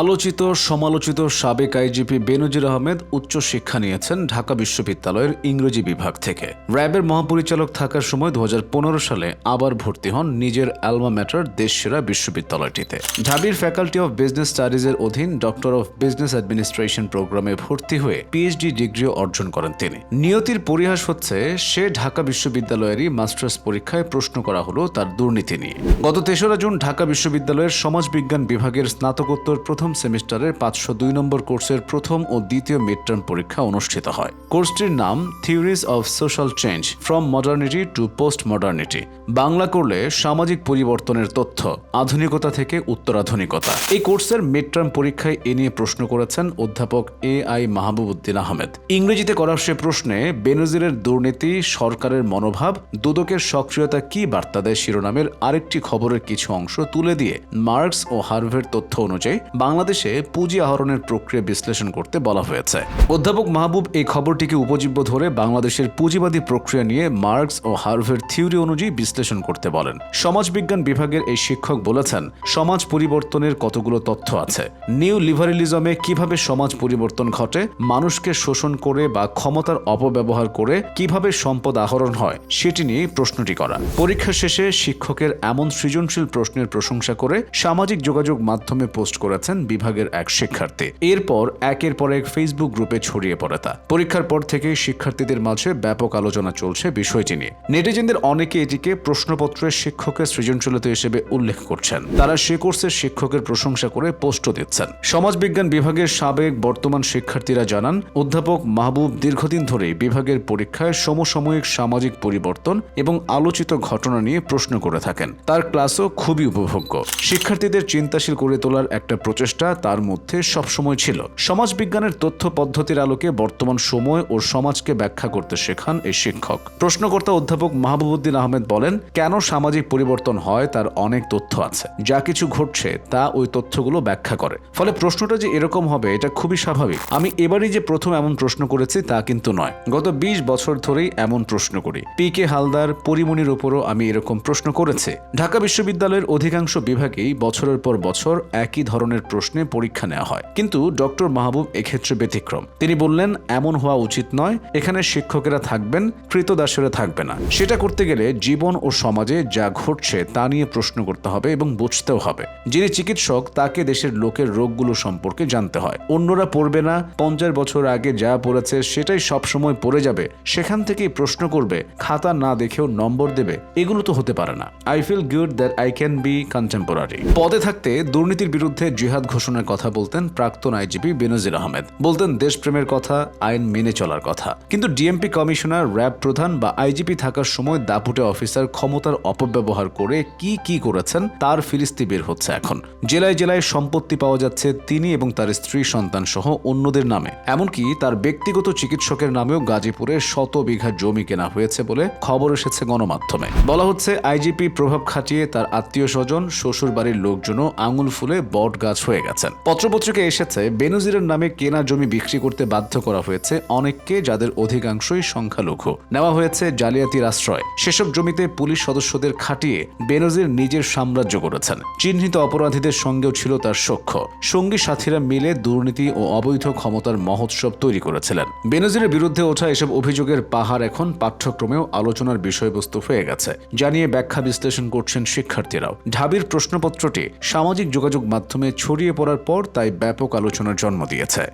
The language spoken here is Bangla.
আলোচিত, সমালোচিত সাবেক আইজিপি বেনজির আহমেদ উচ্চ শিক্ষা নিয়েছেন ঢাকা বিশ্ববিদ্যালয়ের ইংরেজি বিভাগ থেকে। র্যাবের মহাপরিচালক থাকার সময় দু সালে আবার ভর্তি হন নিজের অ্যালমা ম্যাটার দেশসেরা বিশ্ববিদ্যালয়টিতে। ঢাবির ফ্যাকাল্টি অফ বিজনেস স্টাডিজের অধীন ডক্টর অফ বিজনেস অ্যাডমিনিস্ট্রেশন প্রোগ্রামে ভর্তি হয়ে পিএইচডি ডিগ্রিও অর্জন করেন তিনি। নিয়তির পরিহাস হচ্ছে, সে ঢাকা বিশ্ববিদ্যালয়েরই মাস্টার্স পরীক্ষায় প্রশ্ন করা হলো তার দুর্নীতি নিয়ে। গত তেসরা জুন ঢাকা বিশ্ববিদ্যালয়ের সমাজবিজ্ঞান বিভাগের স্নাতকোত্তর প্রথম সেমিস্টারের পাঁচশো দুই নম্বর কোর্সের প্রথম ও দ্বিতীয় মিড টার্ম পরীক্ষা অনুষ্ঠিত হয়। কোর্সটির নাম theories of social change from modernity to post modernity Bangla করলে সামাজিক পরিবর্তনের তথ্য, আধুনিকতা থেকে উত্তরাধুনিকতা। এই কোর্সের মিড টার্ম পরীক্ষায় এ নিয়ে প্রশ্ন করেছেন অধ্যাপক এ আই মাহবুব উদ্দিন আহমেদ। ইংরেজিতে করা সে প্রশ্নে বেনজিরের দুর্নীতি, সরকারের মনোভাব, দুদকের সক্রিয়তা কি বার্তা দেয় শিরোনামের আরেকটি খবরের কিছু অংশ তুলে দিয়ে মার্কস ও হার্ভের তথ্য অনুযায়ী বাংলাদেশে পুঁজি আহরণের প্রক্রিয়া বিশ্লেষণ করতে বলা হয়েছে। অধ্যাপক মাহবুব এই খবরটিকে উপজীব্য ধরে বাংলাদেশের পুঁজিবাদী প্রক্রিয়া নিয়ে মার্কস ও হার্ভের থিওরি অনুযায়ী বিশ্লেষণ করতে বলেন। সমাজবিজ্ঞান বিভাগের এই শিক্ষক বলেছেন, সমাজ পরিবর্তনের কতগুলো তথ্য আছে? নিউ লিবারেলিজমে কীভাবে সমাজ পরিবর্তন ঘটে? মানুষকে শোষণ করে বা ক্ষমতার অপব্যবহার করে কীভাবে সম্পদ আহরণ হয়? সেটি নিয়ে প্রশ্নটি করা। পরীক্ষা শেষে শিক্ষকের এমন সৃজনশীল প্রশ্নের প্রশংসা করে সামাজিক যোগাযোগ মাধ্যমে পোস্ট করেছেন বিভাগের এক শিক্ষার্থী। এরপর একের পর এক ফেসবুক গ্রুপে ছড়িয়ে পড়ে তা। পরীক্ষার পর থেকে শিক্ষার্থীদের মাঝে ব্যাপক আলোচনা চলছে বিষয়টি নিয়ে। নেটিজেনদের অনেকে এটিকে প্রশ্নপত্রের শিক্ষকের সৃজনশীলতা হিসেবে উল্লেখ করছেন। তারা সে কোর্সের শিক্ষকের প্রশংসা করে পোস্টও দিচ্ছেন। সমাজবিজ্ঞান বিভাগের সাবেক বর্তমান শিক্ষার্থীরা জানান, অধ্যাপক মাহবুব দীর্ঘদিন ধরে বিভাগের পরীক্ষায় সমসাময়িক সামাজিক পরিবর্তন এবং আলোচিত ঘটনা নিয়ে প্রশ্ন করে থাকেন। তার ক্লাসও খুবই উপভোগ্য। শিক্ষার্থীদের চিন্তাশীল করে তোলার একটা প্রচেষ্টা তার মধ্যে সবসময় ছিল। সমাজবিজ্ঞানের তথ্য পদ্ধতির আলোকে বর্তমান সময় ও সমাজকে ব্যাখ্যা করতে শেখান এই শিক্ষক। প্রশ্নকর্তা অধ্যাপক মাহবুবুদ্দিন আহমেদ বলেন, কেন সামাজিক পরিবর্তন হয় তার অনেক তথ্য আছে। যা কিছু ঘটছে তা ওই তথ্যগুলো ব্যাখ্যা করে। ফলে প্রশ্নটা যে এরকম হবে এটা খুবই স্বাভাবিক। আমি এবারই যে প্রথম এমন প্রশ্ন করেছি তা কিন্তু নয়। গত ২০ বছর ধরেই এমন প্রশ্ন করি। পি কে হালদার পরিমণির উপরও আমি এরকম প্রশ্ন করেছি। ঢাকা বিশ্ববিদ্যালয়ের অধিকাংশ বিভাগেই বছরের পর বছর একই ধরনের প্রশ্নে পরীক্ষা নেওয়া হয়। কিন্তু ডক্টর মাহবুব এক্ষেত্রে ব্যতিক্রম। তিনি বললেন, এমন হওয়া উচিত নয়। এখানে শিক্ষকেরা থাকবেন কৃতদাসেরা থাকবে না। সেটা করতে গেলে জীবন ও সমাজে যা ঘটছে তা নিয়ে প্রশ্ন করতে হবে এবং বুঝতেও হবে। যিনি চিকিৎসক, তাকে দেশের লোকের রোগগুলো সম্পর্কে জানতে হয়। অন্যরা পড়বে না। পঞ্চাশ বছর আগে যা পড়েছে সেটাই সবসময় পড়ে যাবে। সেখান থেকেই প্রশ্ন করবে, খাতা না দেখেও নম্বর দেবে। এগুলো তো হতে পারে না। I feel good that I can be contemporary পদে থাকতে দুর্নীতির বিরুদ্ধে জিহাদ ঘোষণার কথা বলতেন প্রাক্তন আইজিপি বেনজির আহমেদ। বলতেন, দেশপ্রেমের কথা, আইন মেনে চলার কথা। কিন্তু ডিএমপি কমিশনার, র্যাব প্রধান বা আইজিপি থাকার সময় দাপুটে অফিসার ক্ষমতার অপব্যবহার করে কি কি করেছেন, তার ফিরিস্তি বের হচ্ছে এখন। জেলায় জেলায় সম্পত্তি পাওয়া যাচ্ছে তিনি এবং তার স্ত্রী, সন্তান সহ অন্যদের নামে। এমনকি তার ব্যক্তিগত চিকিৎসকের নামেও গাজীপুরে শত বিঘা জমি কেনা হয়েছে বলে খবর এসেছে গণমাধ্যমে। বলা হচ্ছে, আইজিপি প্রভাব খাটিয়ে তার আত্মীয় স্বজন শ্বশুর বাড়ির লোকজনও আঙুল ফুলে বট গাছ হয়ে গেছেন। পত্রপত্রিকায় এসেছে, বেনজিরের নামে কেনা জমি বিক্রি করতে বাধ্য করা হয়েছে অনেককে যাদের অধিকাংশই সংখ্যালঘু। নেওয়া হয়েছে জালিয়াতির আশ্রয়। সেসব জমিতে পুলিশ সদস্যদের খাটিয়ে বেনজির নিজের সাম্রাজ্য করেছেন চিহ্নিত অপরাধীদের সঙ্গেও ছিল তার সখ্য। সঙ্গী সাথীরা মিলে দুর্নীতি ও অবৈধ ক্ষমতার মহোৎসব তৈরি করেছিলেন। বেনজিরের বিরুদ্ধে ওঠা এসব অভিযোগের পাহাড় এখন পাঠ্যক্রমেও আলোচনার বিষয়বস্তু হয়ে গেছে, জানিয়ে ব্যাখ্যা বিশ্লেষণ করছেন শিক্ষার্থীরাও। ঢাবির প্রশ্নপত্রটি সামাজিক যোগাযোগ মাধ্যমে ছড়িয়ে পড়ার পর তাই ব্যাপক আলোচনার জন্ম দিয়েছে।